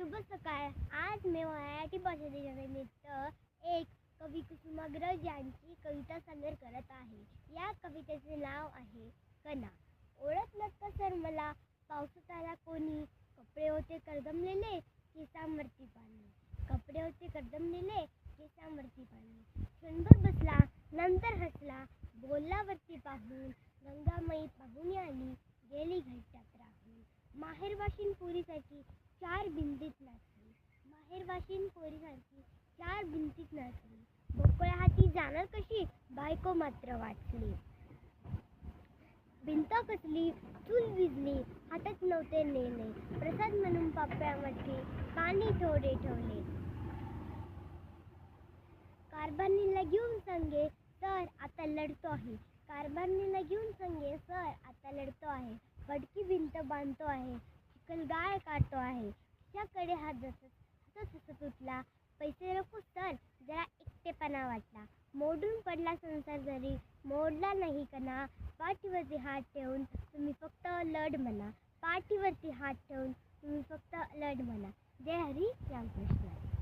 शुभ सकाळ आज मी मराठी भाषा दिनानिमित्त एक कवी कुसुमाग्रज यांची कविता सादर करत आहे. या कवितेचे नाव आहे कणा. ओळख नसतं सर मला पावसात आला कोणी. कपडे होते कर्दमलेले केसांवरती पाणी. कपडे होते कर्दमलेले केसांवरती पाणी. क्षणभर बसला नंतर हसला. बोलल्यावरती पाहून गंगामयी पाहून आली गेली घट्टात राहून. माहेरवाशीन पुरी माहेरवाशीन पोरीसारखी चार भिंतीत नाचली मोकळ्या हाती जाणार कशी? बायको मात्र वाचली. भिंत कसली? चूल विजली हातात नव्हते नेणे. प्रसाद म्हणून पाप्यामध्ये पाणी थोडे ठेवले. कारभारणीला घेऊन संगे सर आता लढतो आहे. कारभारणीला घेऊन संगे सर आता लढतो आहे. फडकी भिंत बांधतो आहे. चिखल गाळ काढतो आहे. त्याकडे हात जसत हातात हसत तुटला पैसे नको सर जरा एकटेपणा वाटला. मोडून पडला संसार जरी मोडला नाही कणा. पाठीवरती हात ठेवून तुम्ही फक्त लढ म्हणा. पाठीवरती हात ठेवून तुम्ही फक्त लढ म्हणा. जय हरी रामकृष्ण.